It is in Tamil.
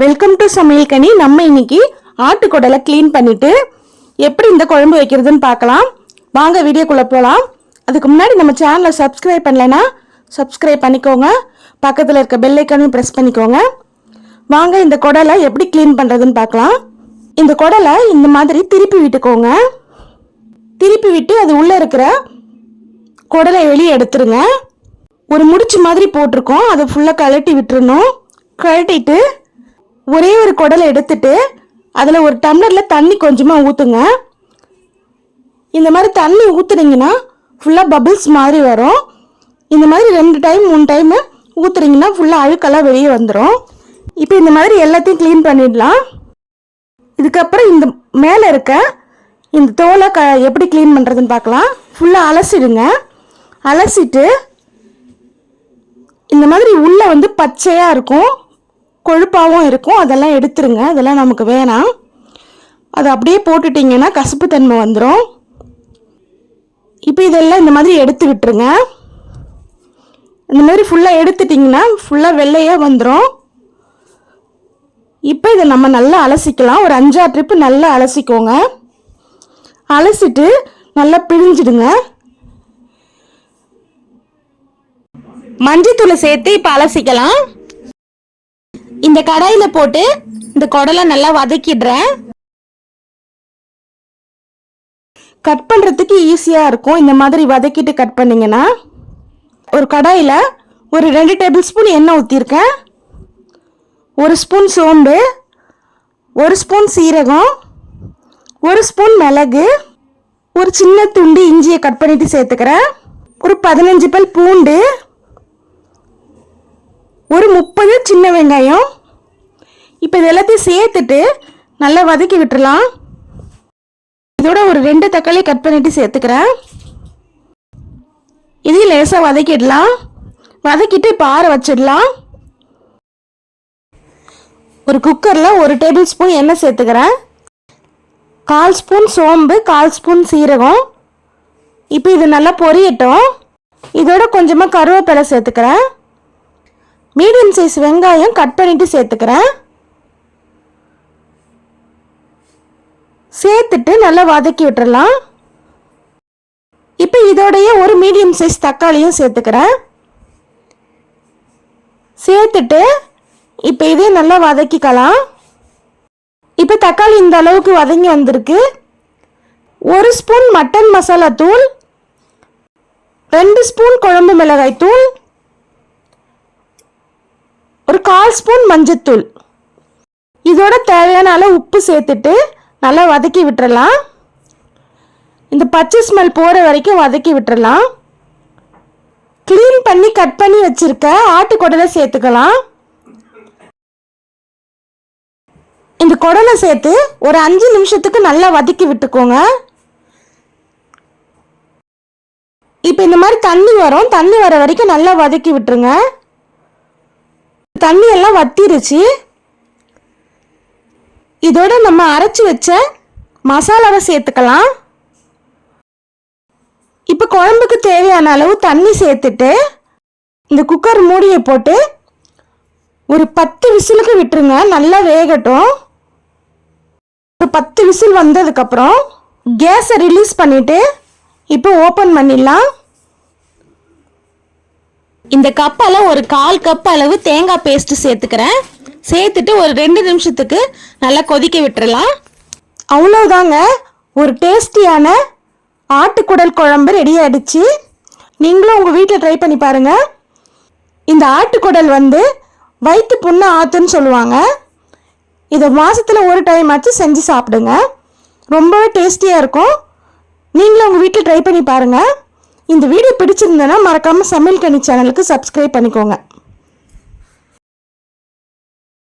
வெல்கம் டு சமையல் கனி. நம்ம இன்னைக்கு ஆட்டுக்குடலை க்ளீன் பண்ணிட்டு எப்படி இந்த குழம்பு வைக்கிறதுன்னு பார்க்கலாம். வாங்க வீடியோக்குள்ளே போகலாம் அதுக்கு முன்னாடி நம்ம சேனலை சப்ஸ்கிரைப் பண்ணலைன்னா சப்ஸ்கிரைப் பண்ணிக்கோங்க. பக்கத்தில் இருக்க பெல்லைக்கனையும் ப்ரெஸ் பண்ணிக்கோங்க. வாங்க இந்த குடலை எப்படி க்ளீன் பண்ணுறதுன்னு பார்க்கலாம். இந்த குடலை இந்த மாதிரி திருப்பி விட்டுக்கோங்க. திருப்பி விட்டு அது உள்ளே இருக்கிற குடலை வெளியே எடுத்துருங்க. ஒரு முடிச்சு மாதிரி போட்டிருக்கோம். அதை ஃபுல்லாக கழட்டி விட்டுருணும் கழட்டிட்டு ஒரே ஒரு குடலை எடுத்துட்டு அதில் ஒரு டம்ளரில் தண்ணி கொஞ்சமாக ஊற்றுங்க இந்த மாதிரி தண்ணி ஊற்றுனீங்கன்னா ஃபுல்லாக பபிள்ஸ் மாதிரி வரும். இந்த மாதிரி ரெண்டு டைம் மூணு டைமு ஊற்றுறீங்கன்னா ஃபுல்லாக அழுக்கெல்லாம் வெளியே வந்துடும் இப்போ இந்த மாதிரி எல்லாத்தையும் க்ளீன் பண்ணிடலாம். இதுக்கப்புறம் இந்த மேலே இருக்க இந்த தோலை க எப்படி க்ளீன் பண்ணுறதுன்னு பார்க்கலாம். ஃபுல்லாக அலசிடுங்க. அலசிட்டு இந்த மாதிரி உள்ளே வந்து பச்சையாக இருக்கும். கொழுப்பாகவும் இருக்கும். அதெல்லாம் எடுத்துருங்க. அதெல்லாம் நமக்கு வேணாம். அதை அப்படியே போட்டுட்டிங்கன்னா கசப்பு தன்மை வந்துடும் இப்போ இதெல்லாம் இந்த மாதிரி எடுத்து விட்டுருங்க. இந்த மாதிரி ஃபுல்லாக எடுத்துட்டிங்கன்னா ஃபுல்லாக வெள்ளையாக வந்துடும் இப்போ இதை நம்ம நல்லா அலசிக்கலாம். ஒரு அஞ்சாறு ட்ரிப்பு நல்லா அலசிக்கோங்க. அலசிட்டு நல்லா பிழிஞ்சிடுங்க. மஞ்சத்தூளை சேர்த்து இப்போ அலசிக்கலாம். இந்த கடாயில் போட்டு இந்த குடலை நல்லா வதக்கிடுறேன். கட் பண்ணுறதுக்கு ஈஸியாக இருக்கும். இந்த மாதிரி வதக்கிட்டு கட் பண்ணிங்கன்னா ஒரு கடாயில் ஒரு ரெண்டு டேபிள் ஸ்பூன் எண்ணெய் ஊற்றிருக்கேன் ஒரு ஸ்பூன் சோம்பு ஒரு ஸ்பூன் சீரகம் ஒரு ஸ்பூன் மிளகு ஒரு சின்ன துண்டு இஞ்சியை கட் பண்ணிவிட்டு சேர்த்துக்கிறேன். ஒரு பதினஞ்சு பல் பூண்டு ஒரு முப்பது சின்ன வெங்காயம். இப்போ இது எல்லாத்தையும் சேர்த்துட்டு நல்லா வதக்கி விட்டுறலாம். இதோட ஒரு ரெண்டு தக்காளி கட் பண்ணிட்டு சேர்த்துக்கிறேன். இதையும் லேசாக வதக்கிடலாம். வதக்கிட்டு இப்போ ஆற வச்சிடலாம். ஒரு குக்கரில் ஒரு டேபிள் ஸ்பூன் எண்ணெய் சேர்த்துக்கிறேன். கால் ஸ்பூன் சோம்பு கால் ஸ்பூன் சீரகம். இப்போ இது நல்லா பொரியட்டும். இதோட கொஞ்சமாக கருவேப்பிலை சேர்த்துக்கிறேன். மீடியம் சைஸ் வெங்காயம் கட் பண்ணிட்டு சேர்த்துக்கிறேன். சேர்த்துட்டு நல்லா வதக்கி விட்டுறலாம். இப்போ இதோடைய ஒரு மீடியம் சைஸ் தக்காளியும் சேர்த்துக்கிறேன். சேர்த்துட்டு இப்போ இதே நல்லா வதக்கிக்கலாம். இப்போ தக்காளி இந்த அளவுக்கு வதங்கி வந்திருக்கு. ஒரு ஸ்பூன் மட்டன் மசாலா தூள் ரெண்டு ஸ்பூன் குழம்பு மிளகாய் தூள் ஒரு கால் ஸ்பூன் மஞ்சத்தூள். இதோட தேவையான அளவு உப்பு சேர்த்துட்டு நல்லா வதக்கி விட்டுறலாம். இந்த பச்சை ஸ்மெல் போகிற வரைக்கும் வதக்கி விட்டுறலாம். க்ளீன் பண்ணி கட் பண்ணி வச்சுருக்க ஆட்டுக்குடலை சேர்த்துக்கலாம். இந்த குடலை சேர்த்து ஒரு அஞ்சு நிமிஷத்துக்கு நல்லா வதக்கி விட்டுக்கோங்க. இப்போ இந்த மாதிரி தண்ணி வரும். தண்ணி வர வரைக்கும் நல்லா வதக்கி விட்டுருங்க. தண்ணி எல்லாம் வத்திருச்சு. இதோட நம்ம அரைச்சி வச்ச மசாலாவை சேர்த்துக்கலாம். இப்போ குழம்புக்கு தேவையான அளவு தண்ணி சேர்த்துட்டு இந்த குக்கர் மூடியை போட்டு ஒரு பத்து விசிலுக்கு விட்டுருங்க நல்லா வேகட்டும். ஒரு பத்து விசில் வந்ததுக்கப்புறம் கேஸை ரிலீஸ் பண்ணிவிட்டு இப்போ ஓப்பன் பண்ணிடலாம். இந்த கப்பால் ஒரு கால் கப் அளவு தேங்காய் பேஸ்ட் சேர்த்துக்கிறேன். சேர்த்துட்டு ஒரு ரெண்டு நிமிஷத்துக்கு நல்லா கொதிக்க விட்டுறலாம். அவ்வளோதாங்க ஒரு டேஸ்டியான ஆட்டுக்குடல் குழம்பு ரெடி ஆயிடுச்சு. நீங்களும் உங்கள் வீட்டில் ட்ரை பண்ணி பாருங்கள் இந்த ஆட்டுக்குடல் வந்து வயிற்று புண்ணை ஆற்றுன்னு சொல்லுவாங்க. இதை மாதத்தில் ஒரு டைம் ஆச்சு செஞ்சு சாப்பிடுங்க. ரொம்பவே டேஸ்டியாக இருக்கும். நீங்களும் உங்கள் வீட்டில் ட்ரை பண்ணி பாருங்கள் இந்த வீடியோ பிடிச்சிருந்தேன்னா மறக்காமல் சமையல் கனி சேனலுக்கு சப்ஸ்கிரைப் பண்ணிக்கோங்க.